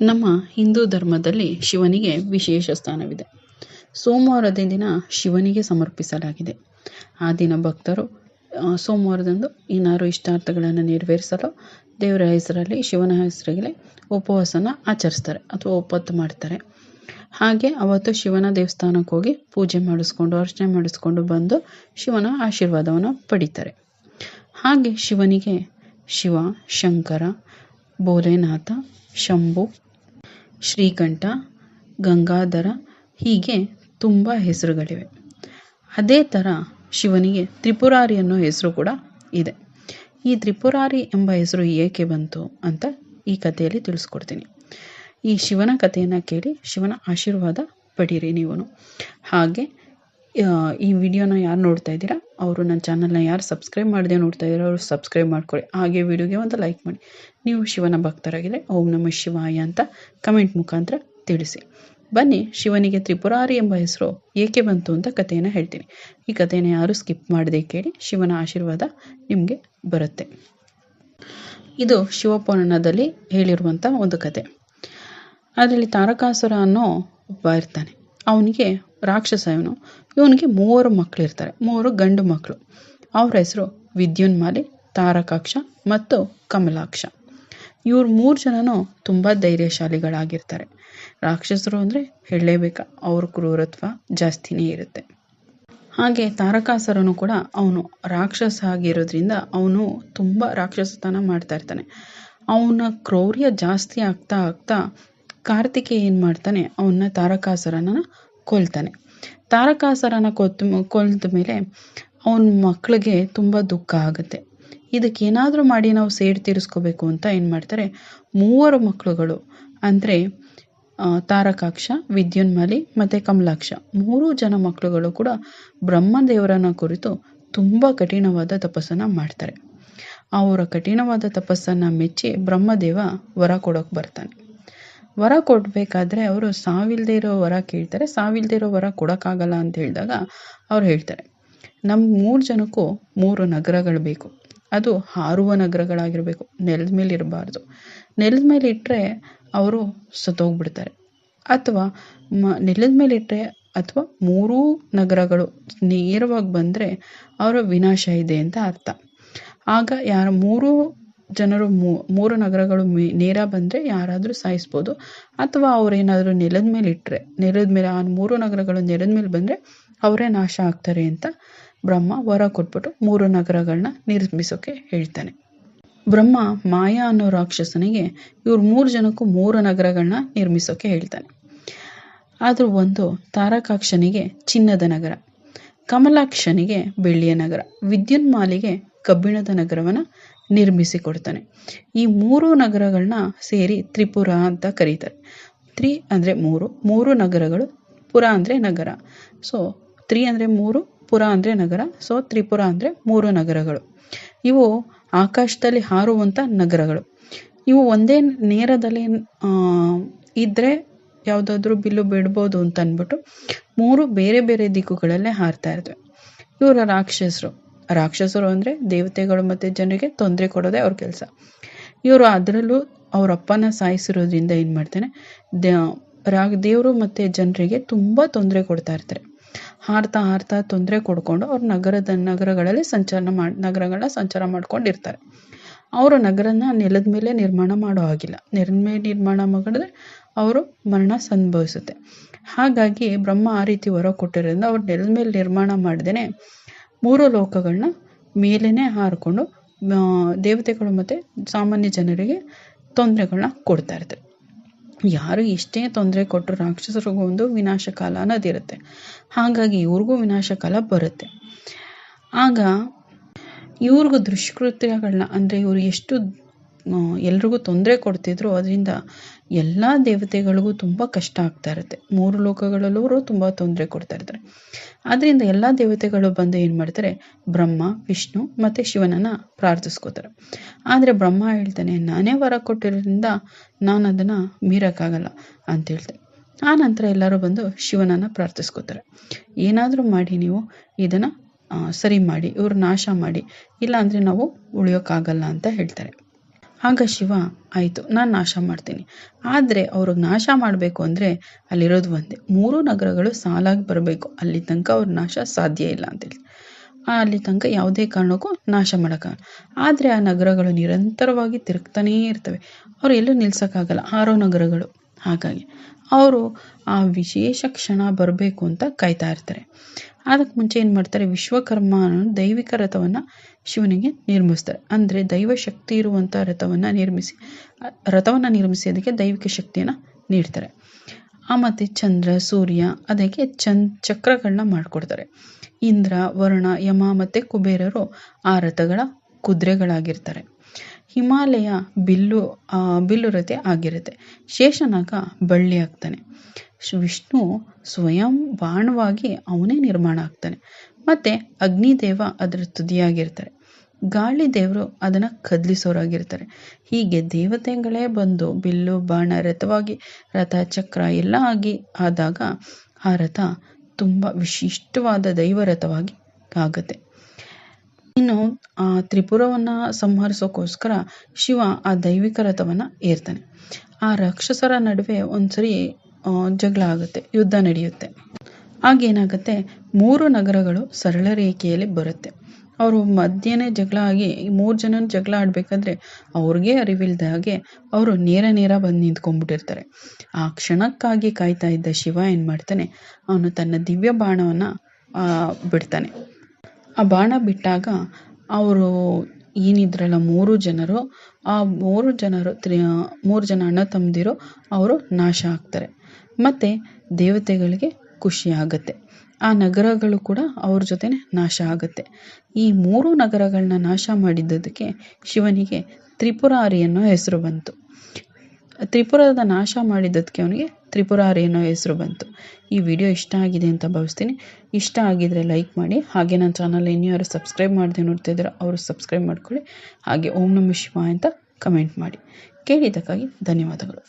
ನಮ್ಮ ಹಿಂದೂ ಧರ್ಮದಲ್ಲಿ ಶಿವನಿಗೆ ವಿಶೇಷ ಸ್ಥಾನವಿದೆ. ಸೋಮವಾರದ ದಿನ ಶಿವನಿಗೆ ಸಮರ್ಪಿಸಲಾಗಿದೆ. ಆ ದಿನ ಭಕ್ತರು ಸೋಮವಾರದಂದು ಏನಾದ್ರು ಇಷ್ಟಾರ್ಥಗಳನ್ನು ನೆರವೇರಿಸಲು ದೇವರ ಹೆಸರಲ್ಲಿ, ಶಿವನ ಹೆಸರಿಗೆ ಉಪವಾಸನ ಆಚರಿಸ್ತಾರೆ ಅಥವಾ ಒಪ್ಪತ್ತು ಮಾಡ್ತಾರೆ. ಹಾಗೆ ಅವತ್ತು ಶಿವನ ದೇವಸ್ಥಾನಕ್ಕೆ ಹೋಗಿ ಪೂಜೆ ಮಾಡಿಸ್ಕೊಂಡು, ಅರ್ಚನೆ ಮಾಡಿಸ್ಕೊಂಡು ಬಂದು ಶಿವನ ಆಶೀರ್ವಾದವನ್ನು ಪಡಿತಾರೆ. ಹಾಗೆ ಶಿವನಿಗೆ ಶಿವ, ಶಂಕರ, ಭೋಲೆನಾಥ, ಶಂಭು ಶ್ರೀಕಂಠ, ಗಂಗಾಧರ ಹೀಗೆ ತುಂಬ ಹೆಸರುಗಳಿವೆ. ಅದೇ ಥರ ಶಿವನಿಗೆ ತ್ರಿಪುರಾರಿ ಅನ್ನೋ ಹೆಸರು ಕೂಡ ಇದೆ. ಈ ತ್ರಿಪುರಾರಿ ಎಂಬ ಹೆಸರು ಏಕೆ ಬಂತು ಅಂತ ಈ ಕಥೆಯಲ್ಲಿ ತಿಳಿಸ್ಕೊಡ್ತೀನಿ. ಈ ಶಿವನ ಕಥೆಯನ್ನು ಕೇಳಿ ಶಿವನ ಆಶೀರ್ವಾದ ಪಡೀರಿ ನೀವು ಹಾಗೆ ಈ ವಿಡಿಯೋನ ಯಾರು ನೋಡ್ತಾ ಇದ್ದೀರಾ? ಅವರು ನನ್ನ ಚಾನಲ್ನ ಯಾರು ಸಬ್ಸ್ಕ್ರೈಬ್ ಮಾಡದೆ ನೋಡ್ತಾ ಇದ್ದೀರಾ, ಅವರು ಸಬ್ಸ್ಕ್ರೈಬ್ ಮಾಡ್ಕೊಳ್ಳಿ. ಹಾಗೆ ವಿಡಿಯೋಗೆ ಒಂದು ಲೈಕ್ ಮಾಡಿ. ನೀವು ಶಿವನ ಭಕ್ತರಾಗಿದ್ದರೆ ಓಂ ನಮ ಶಿವಾಯ ಅಂತ ಕಮೆಂಟ್ ಮುಖಾಂತರ ತಿಳಿಸಿ. ಬನ್ನಿ, ಶಿವನಿಗೆ ತ್ರಿಪುರಾರಿ ಎಂಬ ಹೆಸರು ಏಕೆ ಬಂತು ಅಂತ ಕಥೆಯನ್ನು ಹೇಳ್ತೀನಿ. ಈ ಕಥೆಯನ್ನು ಯಾರು ಸ್ಕಿಪ್ ಮಾಡದೆ ಕೇಳಿ ಶಿವನ ಆಶೀರ್ವಾದ ನಿಮಗೆ ಬರುತ್ತೆ. ಇದು ಶಿವಪುರಾಣದಲ್ಲಿ ಹೇಳಿರುವಂಥ ಒಂದು ಕತೆ ಅದರಲ್ಲಿ ತಾರಕಾಸುರ ಅನ್ನೋ ಒಬ್ಬ ಇರ್ತಾನೆ. ಅವನಿಗೆ ರಾಕ್ಷಸ ಇವನು. ಇವನಿಗೆ ಮೂವರು ಮಕ್ಕಳು ಇರ್ತಾರೆ. ಮೂವರು ಗಂಡು ಮಕ್ಕಳು ಅವ್ರ ಹೆಸರು ವಿದ್ಯುನ್ಮಾಲಿ, ತಾರಕಾಕ್ಷ ಮತ್ತು ಕಮಲಾಕ್ಷ. ಇವ್ರು ಮೂರು ಜನನೂ ತುಂಬ ಧೈರ್ಯಶಾಲಿಗಳಾಗಿರ್ತಾರೆ. ರಾಕ್ಷಸರು ಅಂದರೆ ಹೇಳಲೇಬೇಕಾ. ಅವ್ರ ಕ್ರೂರತ್ವ ಜಾಸ್ತಿನೇ ಇರುತ್ತೆ. ಹಾಗೆ ತಾರಕಾಸರನು ಕೂಡ ಅವನು ರಾಕ್ಷಸ ಆಗಿರೋದ್ರಿಂದ ಅವನು ತುಂಬ ರಾಕ್ಷಸತನ ಮಾಡ್ತಾ ಇರ್ತಾನೆ. ಅವನ ಕ್ರೌರ್ಯ ಜಾಸ್ತಿ ಆಗ್ತಾ ಆಗ್ತಾ ಕಾರ್ತಿಕೆ ಏನು ಮಾಡ್ತಾನೆ? ಅವನ್ನ ತಾರಕಾಸುರನ ಕೊಲ್ತಾನೆ. ತಾರಕಾಸರನ ಕೊತ್ತು ಕೊಲ್ದ ಮೇಲೆ ಅವನ ಮಕ್ಕಳಿಗೆ ತುಂಬ ದುಃಖ ಆಗುತ್ತೆ. ಇದಕ್ಕೇನಾದರೂ ಮಾಡಿ ನಾವು ಸೇಡು ತೀರಿಸ್ಕೋಬೇಕು ಅಂತ ಏನು ಮಾಡ್ತಾರೆ? ಮೂವರು ಮಕ್ಕಳುಗಳು ಅಂದರೆ ತಾರಕಾಕ್ಷ, ವಿದ್ಯುನ್ಮಲಿ ಮತ್ತು ಕಮಲಾಕ್ಷ. ಮೂರೂ ಜನ ಮಕ್ಕಳುಗಳು ಕೂಡ ಬ್ರಹ್ಮದೇವರನ್ನ ಕುರಿತು ತುಂಬ ಕಠಿಣವಾದ ತಪಸ್ಸನ್ನು ಮಾಡ್ತಾರೆ. ಅವರ ಕಠಿಣವಾದ ತಪಸ್ಸನ್ನು ಮೆಚ್ಚಿ ಬ್ರಹ್ಮದೇವ ವರ ಕೊಡೋಕೆ ಬರ್ತಾನೆ. ವರ ಕೊಡಬೇಕಾದ್ರೆ ಅವರು ಸಾವಿಲ್ಲದೆ ಇರೋ ವರ ಕೇಳ್ತಾರೆ ಸಾವಿಲ್ಲದೆ ಇರೋ ವರ ಕೊಡೋಕ್ಕಾಗಲ್ಲ ಅಂತ ಹೇಳಿದಾಗ ಅವ್ರು ಹೇಳ್ತಾರೆ ನಮ್ಮ ಮೂರು ಜನಕ್ಕೂ ಮೂರು ನಗರಗಳು ಬೇಕು. ಅದು ಹಾರುವ ನಗರಗಳಾಗಿರಬೇಕು, ನೆಲದ ಮೇಲೆ ಇರಬಾರ್ದು. ನೆಲದ ಮೇಲೆ ಇಟ್ಟರೆ ಅವರು ಸತ್ತೋಗ್ಬಿಡ್ತಾರೆ. ಅಥವಾ ಮ, ನೆಲದ ಮೇಲೆ ಇಟ್ಟರೆ ಅಥವಾ ಮೂರೂ ನಗರಗಳು ನೇರವಾಗಿ ಬಂದರೆ ಅವರ ವಿನಾಶ ಇದೆ ಅಂತ ಅರ್ಥ. ಆಗ ಯಾರ ಮೂರೂ ಜನರು ಮೂರು ನಗರಗಳು ನೇರ ಬಂದರೆ ಯಾರಾದರೂ ಸಾಯಿಸ್ಬೋದು. ಅಥವಾ ಅವರೇನಾದರೂ ನೆಲದ ಮೇಲೆ ಇಟ್ಟರೆ ನೆಲದ ಮೇಲೆ ಆ ಮೂರು ನಗರಗಳು ನೆಲದ ಮೇಲೆ ಬಂದರೆ ಅವರೇ ನಾಶ ಆಗ್ತಾರೆ ಅಂತ ಬ್ರಹ್ಮ ವರ ಕೊಟ್ಬಿಟ್ಟು ಮೂರು ನಗರಗಳನ್ನ ನಿರ್ಮಿಸೋಕೆ ಹೇಳ್ತಾನೆ. ಬ್ರಹ್ಮ ಮಾಯಾ ಅನ್ನೋ ರಾಕ್ಷಸನಿಗೆ ಇವ್ರು ಮೂರು ಜನಕ್ಕೂ ಮೂರು ನಗರಗಳನ್ನ ನಿರ್ಮಿಸೋಕೆ ಹೇಳ್ತಾನೆ. ಆದರೂ ಒಂದು ತಾರಕಾಕ್ಷನಿಗೆ ಚಿನ್ನದ ನಗರ, ಕಮಲಾಕ್ಷನಿಗೆ ಬೆಳ್ಳಿಯ ನಗರ, ವಿದ್ಯುನ್ಮಾಲಿಗೆ ಕಬ್ಬಿಣದ ನಗರವನ್ನು ನಿರ್ಮಿಸಿ ಕೊಡ್ತಾನೆ ಈ ಮೂರು ನಗರಗಳನ್ನ ಸೇರಿ ತ್ರಿಪುರ ಅಂತ ಕರೀತಾರೆ. ತ್ರಿ ಅಂದರೆ ಮೂರು ಮೂರು ನಗರಗಳು ಪುರ ಅಂದರೆ ನಗರ. ಸೊ ತ್ರಿ ಅಂದರೆ ಮೂರು, ಪುರ ಅಂದರೆ ನಗರ. ಸೊ ತ್ರಿಪುರ ಅಂದರೆ ಮೂರು ನಗರಗಳು. ಇವು ಆಕಾಶದಲ್ಲಿ ಹಾರುವಂಥ ನಗರಗಳು. ಇವು ಒಂದೇ ನೇರದಲ್ಲಿ ಇದ್ದರೆ ಯಾವುದಾದ್ರೂ ಬಿಲ್ಲು ಬಿಡ್ಬೋದು ಅಂತ ಅಂದ್ಬಿಟ್ಟು ಮೂರು ಬೇರೆ ಬೇರೆ ದಿಕ್ಕುಗಳಲ್ಲೇ ಹಾರ್ತಾ ಇರ್ತವೆ. ಇವರ ರಾಕ್ಷಸರು. ರಾಕ್ಷಸರು ಅಂದರೆ ದೇವತೆಗಳು ಮತ್ತು ಜನರಿಗೆ ತೊಂದರೆ ಕೊಡೋದೇ ಅವ್ರ ಕೆಲಸ. ಇವರು ಅದರಲ್ಲೂ ಅವ್ರ ಅಪ್ಪನ ಸಾಯಿಸಿರೋದ್ರಿಂದ ಏನು ಮಾಡ್ತಾನೆ ರಾಗ ದೇವರು ಮತ್ತು ಜನರಿಗೆ ತುಂಬ ತೊಂದರೆ ಕೊಡ್ತಾ ಇರ್ತಾರೆ. ಹಾರ್ತಾ ಹಾರ್ತಾ ತೊಂದರೆ ಕೊಡ್ಕೊಂಡು ಅವ್ರ ನಗರದ ನಗರಗಳಲ್ಲಿ ಸಂಚಾರ ಮಾಡಿ ನಗರಗಳ ಸಂಚಾರ ಮಾಡ್ಕೊಂಡಿರ್ತಾರೆ. ಅವರು ನಗರನ ನೆಲದ ಮೇಲೆ ನಿರ್ಮಾಣ ಮಾಡೋ ಹಾಗಿಲ್ಲ. ನೆಲದ ಮೇಲೆ ನಿರ್ಮಾಣ ಮಾಡಿದ್ರೆ ಅವರು ಮರಣ ಸಂಭವಿಸುತ್ತೆ. ಹಾಗಾಗಿ ಬ್ರಹ್ಮ ಆ ರೀತಿ ಹೊರ ಕೊಟ್ಟಿರೋದ್ರಿಂದ ಅವ್ರು ನೆಲದ ಮೇಲೆ ನಿರ್ಮಾಣ ಮಾಡ್ದೇ ಮೂರು ಲೋಕಗಳನ್ನ ಮೇಲೇ ಹಾರಿಕೊಂಡು ದೇವತೆಗಳು ಮತ್ತು ಸಾಮಾನ್ಯ ಜನರಿಗೆ ತೊಂದರೆಗಳನ್ನ ಕೊಡ್ತಾ ಇರ್ತಾರೆ ಯಾರು ಎಷ್ಟೇ ತೊಂದರೆ ಕೊಟ್ಟರು ರಾಕ್ಷಸರಿಗೂ ಒಂದು ವಿನಾಶಕಾಲ ಅನ್ನೋದಿರುತ್ತೆ ಹಾಗಾಗಿ ಇವ್ರಿಗೂ ವಿನಾಶಕಾಲ ಬರುತ್ತೆ. ಆಗ ಇವ್ರಿಗೂ ದುಷ್ಕೃತ್ಯಗಳನ್ನ ಅಂದರೆ ಇವರು ಎಷ್ಟು ಎಲ್ರಿಗೂ ತೊಂದರೆ ಕೊಡ್ತಿದ್ರು ಅದರಿಂದ ಎಲ್ಲ ದೇವತೆಗಳಿಗೂ ತುಂಬ ಕಷ್ಟ ಆಗ್ತಾ ಇರುತ್ತೆ. ಮೂರು ಲೋಕಗಳಲ್ಲೂ ಅವರು ತುಂಬ ತೊಂದರೆ ಕೊಡ್ತಾ ಇರ್ತಾರೆ. ಆದ್ದರಿಂದ ಎಲ್ಲ ದೇವತೆಗಳು ಬಂದು ಏನು ಮಾಡ್ತಾರೆ? ಬ್ರಹ್ಮ, ವಿಷ್ಣು ಮತ್ತು ಶಿವನನ್ನು ಪ್ರಾರ್ಥಿಸ್ಕೋತಾರೆ. ಆದರೆ ಬ್ರಹ್ಮ ಹೇಳ್ತಾನೆ, ನಾನೇ ವರ ಕೊಟ್ಟಿರೋದ್ರಿಂದ ನಾನು ಅದನ್ನು ಮೀರೋಕ್ಕಾಗಲ್ಲ ಅಂತ ಹೇಳ್ತಾರೆ ಆ ನಂತರ ಎಲ್ಲರೂ ಬಂದು ಶಿವನನ್ನು ಪ್ರಾರ್ಥಿಸ್ಕೋತಾರೆ. ಏನಾದರೂ ಮಾಡಿ ನೀವು ಇದನ್ನು ಸರಿ ಮಾಡಿ, ಇವ್ರ ನಾಶ ಮಾಡಿ ಇಲ್ಲ ಅಂದರೆ ನಾವು ಉಳಿಯೋಕ್ಕಾಗಲ್ಲ ಅಂತ ಹೇಳ್ತಾರೆ. ಆಗ ಶಿವ, ಆಯಿತು, ನಾನು ನಾಶ ಮಾಡ್ತೀನಿ. ಆದರೆ ಅವ್ರಿಗೆ ನಾಶ ಮಾಡಬೇಕು ಅಂದರೆ ಅಲ್ಲಿರೋದು ಒಂದೇ. ಮೂರು ನಗರಗಳು ಸಾಲಾಗಿ ಬರಬೇಕು. ಅಲ್ಲಿ ತನಕ ಅವ್ರ ನಾಶ ಸಾಧ್ಯ ಇಲ್ಲ ಅಂತೇಳಿ ಅಲ್ಲಿ ತನಕ ಯಾವುದೇ ಕಾರಣಕ್ಕೂ ನಾಶ ಮಾಡೋಕ್ಕಾಗಲ್ಲ ಆದರೆ ಆ ನಗರಗಳು ನಿರಂತರವಾಗಿ ತಿರುಗ್ತಾನೇ ಇರ್ತವೆ. ಅವ್ರು ಎಲ್ಲೂ ನಿಲ್ಸೋಕ್ಕಾಗಲ್ಲ ಆರೋ ನಗರಗಳು. ಹಾಗಾಗಿ ಅವರು ಆ ವಿಶೇಷ ಕ್ಷಣ ಬರಬೇಕು ಅಂತ ಕಾಯ್ತಾ ಇರ್ತಾರೆ. ಅದಕ್ಕೆ ಮುಂಚೆ ಏನು ಮಾಡ್ತಾರೆ? ವಿಶ್ವಕರ್ಮ ದೈವಿಕ ರಥವನ್ನು ಶಿವನಿಗೆ ನಿರ್ಮಿಸ್ತಾರೆ. ಅಂದರೆ ದೈವ ಶಕ್ತಿ ಇರುವಂಥ ರಥವನ್ನು ನಿರ್ಮಿಸಿ ರಥವನ್ನು ನಿರ್ಮಿಸಿ ಅದಕ್ಕೆ ದೈವಿಕ ಶಕ್ತಿಯನ್ನು ನೀಡ್ತಾರೆ. ಆ ಮತ್ತು ಚಂದ್ರ, ಸೂರ್ಯ, ಅದಕ್ಕೆ ಚಂದ್ ಚಕ್ರಗಳನ್ನ ಮಾಡಿಕೊಡ್ತಾರೆ. ಇಂದ್ರ, ವರುಣ, ಯಮ ಮತ್ತು ಕುಬೇರರು ಆ ರಥಗಳ ಕುದುರೆಗಳಾಗಿರ್ತಾರೆ. ಹಿಮಾಲಯ ಬಿಲ್ಲು ಬಿಲ್ಲುರತೆ ಆಗಿರುತ್ತೆ. ಶೇಷನಾಗ ಬಳ್ಳಿ ಆಗ್ತಾನೆ ವಿಷ್ಣು ಸ್ವಯಂ ಬಾಣವಾಗಿ ಅವನೇ ನಿರ್ಮಾಣ ಆಗ್ತಾನೆ. ಮತ್ತು ಅಗ್ನಿದೇವ ಅದರ ತುದಿಯಾಗಿರ್ತಾರೆ. ಗಾಳಿ ದೇವರು ಅದನ್ನು ಕದಲಿಸೋರಾಗಿರ್ತಾರೆ. ಹೀಗೆ ದೇವತೆಗಳೇ ಬಂದು ಬಿಲ್ಲು, ಬಾಣ, ರಥವಾಗಿ ರಥ ಚಕ್ರ ಎಲ್ಲ ಆಗಿ ಆದಾಗ ಆ ರಥ ತುಂಬ ವಿಶಿಷ್ಟವಾದ ದೈವ ರಥವಾಗಿ ಆಗುತ್ತೆ. ಇನ್ನು, ಆ ತ್ರಿಪುರವನ್ನು ಸಂಹರಿಸೋಕ್ಕೋಸ್ಕರ ಶಿವ ಆ ದೈವಿಕ ರಥವನ್ನು ಏರ್ತಾನೆ. ಆ ರಾಕ್ಷಸರ ನಡುವೆ ಒಂದ್ಸರಿ ಜಗಳ ಆಗುತ್ತೆ, ಯುದ್ಧ ನಡೆಯುತ್ತೆ. ಆಗೇನಾಗುತ್ತೆ ಮೂರು ನಗರಗಳು ಸರಳ ರೇಖೆಯಲ್ಲಿ ಬರುತ್ತೆ. ಅವರು ಮಧ್ಯೆನೇ ಜಗಳ ಆಗಿ, ಮೂರು ಜನ ಜಗಳ ಆಡಬೇಕಾದ್ರೆ ಅವ್ರಿಗೆ ಅರಿವಿಲ್ಲದ ಹಾಗೆ ಅವರು ನೇರ ನೇರ ಬಂದು ನಿಂತ್ಕೊಂಡ್ಬಿಟ್ಟಿರ್ತಾರೆ. ಆ ಕ್ಷಣಕ್ಕಾಗಿ ಕಾಯ್ತಾ ಇದ್ದ ಶಿವ ಏನು ಮಾಡ್ತಾನೆ ಅವನು ತನ್ನ ದಿವ್ಯ ಬಾಣವನ್ನು ಬಿಡ್ತಾನೆ. ಆ ಬಾಣ ಬಿಟ್ಟಾಗ ಅವರು ಏನಿದ್ರಲ್ಲ, ಮೂರು ಜನರು, ಆ ಮೂರು ಜನರು ತ್ರಿ ಮೂರು ಜನ ಅಣ್ಣ ತಮ್ಮದಿರು, ಅವರು ನಾಶ ಆಗ್ತಾರೆ. ಮತ್ತು ದೇವತೆಗಳಿಗೆ ಖುಷಿ ಆಗುತ್ತೆ. ಆ ನಗರಗಳು ಕೂಡ ಅವ್ರ ಜೊತೆನೆ ನಾಶ ಆಗುತ್ತೆ. ಈ ಮೂರು ನಗರಗಳನ್ನ ನಾಶ ಮಾಡಿದ್ದಕ್ಕೆ ಶಿವನಿಗೆ ತ್ರಿಪುರಾರಿ ಅನ್ನೋ ಹೆಸರು ಬಂತು. ತ್ರಿಪುರದ ನಾಶ ಮಾಡಿದ್ದಕ್ಕೆ ಅವನಿಗೆ ತ್ರಿಪುರಾರಿ ಅನ್ನೋ ಹೆಸರು ಬಂತು. ಈ ವಿಡಿಯೋ ಇಷ್ಟ ಆಗಿದೆ ಅಂತ ಭಾವಿಸ್ತೀನಿ. ಇಷ್ಟ ಆಗಿದರೆ ಲೈಕ್ ಮಾಡಿ. ಹಾಗೆ ನನ್ನ ಚಾನಲ್ ಯಾರು ಸಬ್ಸ್ಕ್ರೈಬ್ ಮಾಡಿದೆ ನೋಡ್ತಾ ಇದ್ದೀರೋ ಅವರು ಸಬ್ಸ್ಕ್ರೈಬ್ ಮಾಡ್ಕೊಳ್ಳಿ. ಹಾಗೆ ಓಂ ನಮಃ ಶಿವ ಅಂತ ಕಮೆಂಟ್ ಮಾಡಿ. ಕೇಳಿದ್ದಕ್ಕಾಗಿ ಧನ್ಯವಾದಗಳು.